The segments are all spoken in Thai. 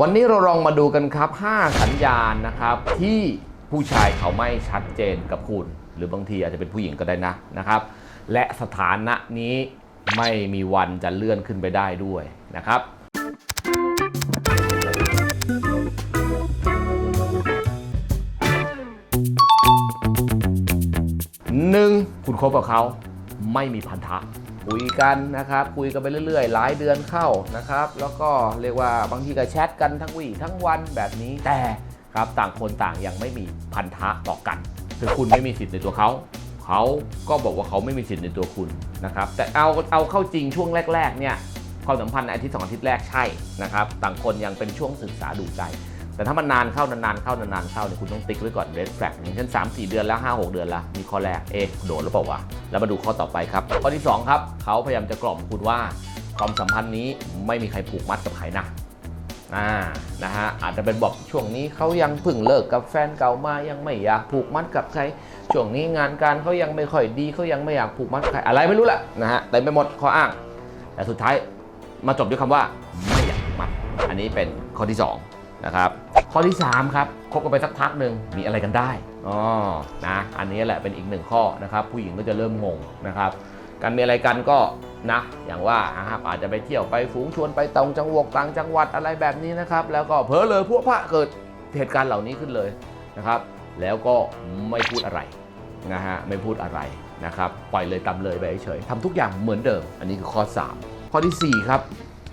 วันนี้เราลองมาดูกันครับ 5 สัญญาณนะครับ ที่ผู้ชายเขาไม่ชัดเจนกับคุณ หรือบางทีอาจจะเป็นผู้หญิงก็ได้นะนะครับ และสถานะนี้ไม่มีวันจะเลื่อนขึ้นไปได้ด้วยนะครับหนึ่งคุณคบกับเขาไม่มีพันธะ คุยกันนะครับคุยกันไปเรื่อยๆ หลายเดือนเข้านะครับ แล้วก็เรียกว่าบางทีก็แชทกันทั้งวี่ทั้งวันแบบนี้แต่ครับต่างคนต่างยังไม่มีพันธะต่อกัน คือคุณไม่มีสิทธิ์ในตัวเขาเขาก็บอกว่าเขาไม่มีสิทธิ์ในตัวคุณนะครับ แต่เอาเอาเข้าจริงช่วงแรก ๆ เนี่ยความสัมพันธ์ในอาทิตย์สองอาทิตย์แรกใช่นะครับ ต่างคนยังเป็นช่วงศึกษาดูใจ แต่ถ้ามันนานเข้านานๆเข้านานๆเข้าเนี่ยคุณต้องติ๊กไว้ก่อน red flag อย่างเช่น3 4 เดือนแล้ว 5 6 เดือนแล้ว มีข้อแรกเอ๊ะโดนหรือเปล่าวะแล้วมาดูข้อต่อไปครับ ข้อที่ 2 ครับ เขาพยายามจะกล่อมคุณว่าความสัมพันธ์นี้ไม่มีใครผูกมัดกับใครนะอ่านะฮะอาจจะเป็นบอกช่วงนี้เขายังพิ่งเลิกกับแฟนเก่ามายังไม่อยากผูกมัดกับใครช่วงนี้งานการเขายังไม่ค่อยดีเขายังไม่อยากผูกมัดใครอะไรไม่รู้แหละนะฮะเต็มไปหมดข้ออ้าง แต่สุดท้ายมาจบด้วยคำว่าไม่อยากผูกมัด อันนี้เป็นข้อที่สอง นะครับข้อที่ 3 ครับคบกันไปสักพักหนึ่งมีอะไรกันได้อ๋อนะอันนี้แหละเป็นอีกหนึ่งข้อนะครับผู้หญิงก็จะเริ่มงงนะครับการมีอะไรกันก็นะอย่างว่าอาจจะไปเที่ยวไปฝูงชวนไปตรงจังหวัดต่างจังหวัดอะไรแบบนี้นะครับแล้วก็เผลอเลยพวกพระเกิดเหตุการณ์เหล่านี้ขึ้นเลยนะครับ แล้วก็ไม่พูดอะไรนะฮะไม่พูดอะไรนะครับปล่อยเลยตามเลยไปเฉยๆทำทุกอย่างเหมือนเดิม อันนี้คือข้อ 3 ข้อทีสี่4 ครับ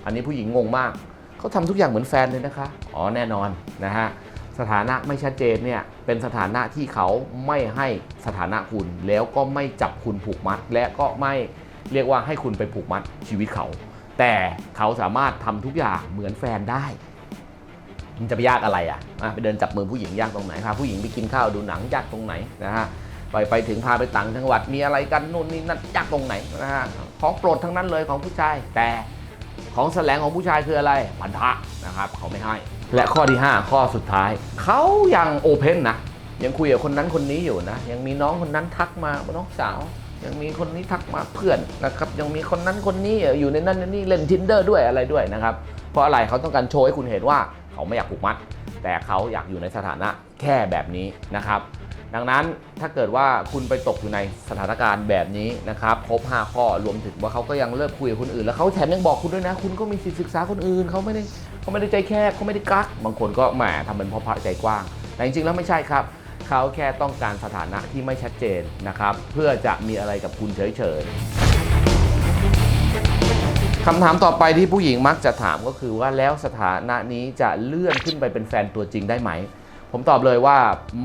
อันนี้ผู้หญิงงงมาก เขาทำทุกอย่างเหมือนแฟนเลยนะคะ อ๋อแน่นอนนะฮะสถานะไม่ชัดเจนเนี่ยเป็นสถานะที่เขาไม่ให้สถานะคุณ แล้วก็ไม่จับคุณผูกมัด และก็ไม่เรียกว่าให้คุณไปผูกมัดชีวิตเขา แต่เขาสามารถทำทุกอย่างเหมือนแฟนได้ มันจะไปยากอะไรอะอะไปเดินจับมือผู้หญิงยากตรงไหนพาผู้หญิงไปกินข้าวดูหนังยากตรงไหนนะฮะไปไปถึงพาไปต่างจังหวัดมีอะไรกันนู่นนี่นั่นยากตรงไหนนะฮะของโปรดทั้งนั้นเลยของผู้ชายแต่ ของแสลงของผู้ชายคืออะไรพันธะนะครับเขาไม่ให้ และข้อที่ 5 ข้อสุดท้าย เขายังโอเพนนะยังคุยกับคนนั้นคนนี้อยู่นะ ยังมีน้องคนนั้นทักมาน้องสาว ยังมีคนนี้ทักมาเพื่อนนะครับยังมีคนนั้นคนนี้อยู่ในนั้นในนี่เล่น tinder ด้วยอะไรด้วยนะครับเพราะอะไรเขาต้องการโชว์ให้คุณเห็นว่าเขาไม่อยากผูกมัด แต่เขาอยากอยู่ในสถานะแค่แบบนี้นะครับ ดังนั้นถ้าเกิดว่าคุณไปตกอยู่ในสถานการณ์แบบนี้นะครับครบ 5 ข้อรวมถึงว่าเขาก็ยังเลิกคุยกับคนอื่น แล้วเขาแถมยังบอกคุณด้วยนะ คุณก็มีสิทธิศึกษาคนอื่นเขาไม่ได้เขาไม่ได้ใจแคบเขาไม่ได้กัก บางคนก็แหมทำเป็นพ่อพระใจกว้าง แต่จริงๆแล้วไม่ใช่ครับเขาแค่ต้องการสถานะที่ไม่ชัดเจนนะครับเพื่อจะมีอะไรกับคุณเฉยๆคำถามต่อไปที่ผู้หญิงมักจะถามก็คือว่าแล้วสถานะนี้จะเลื่อนขึ้นไปเป็นแฟนตัวจริงได้ไหม ผมตอบเลยว่า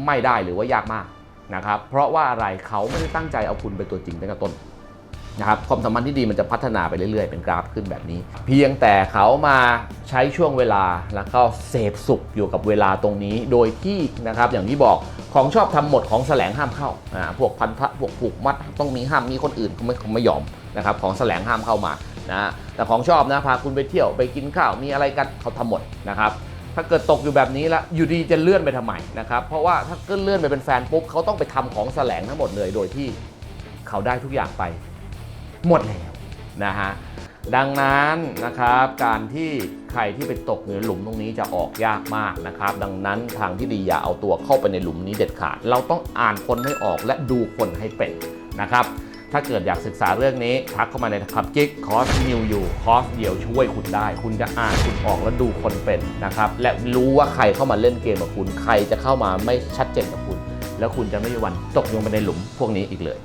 ไม่ได้หรือว่ายากมากนะครับ เพราะว่าอะไรเขาไม่ได้ตั้งใจเอาคุณเป็นตัวจริงตั้งแต่ต้นนะครับความสัมพันธ์ที่ดีมันจะพัฒนาไปเรื่อยๆ เป็นกราฟขึ้นแบบนี้ เพียงแต่เขามาใช้ช่วงเวลาแล้วก็เสพสุขอยู่กับเวลาตรงนี้โดยที่นะครับอย่างที่บอกของชอบทำหมดของแสลงห้ามเข้าอ่าพวกพันธะพวกผูกมัดต้องมีห้ามมีคนอื่นเขาไม่เขาไม่ยอมนะครับของแสลงห้ามเข้ามานะแต่ของชอบนะพาคุณไปเที่ยวไปกินข้าวมีอะไรกันเขาทำหมดนะครับ ถ้าเกิดตกอยู่แบบนี้แล้วอยู่ดีจะเลื่อนไปทำไมนะครับ เพราะว่าถ้าเกิดเลื่อนไปเป็นแฟนปุ๊บเขาต้องไปทำของแสลงทั้งหมดเลยโดยที่เขาได้ทุกอย่างไป หมดแล้วนะฮะดังนั้นนะครับการที่ใครที่ไปตกในหลุมตรงนี้จะออกยากมากนะครับ ดังนั้นทางที่ดีอย่าเอาตัวเข้าไปในหลุมนี้เด็ดขาด เราต้องอ่านคนให้ออกและดูคนให้เป็นนะครับ ถ้าเกิดอยากศึกษาเรื่องนี้ ทักเข้ามาในคับกิ๊กคอร์สนิวอยู่คอร์สเดียวช่วยคุณได้ คุณจะอ่านคุณออกและดูคนเป็นนะครับ และรู้ว่าใครเข้ามาเล่นเกมกับคุณ ใครจะเข้ามาไม่ชัดเจนกับคุณ แล้วคุณจะไม่มีวันตกลงไปในหลุมพวกนี้อีกเลย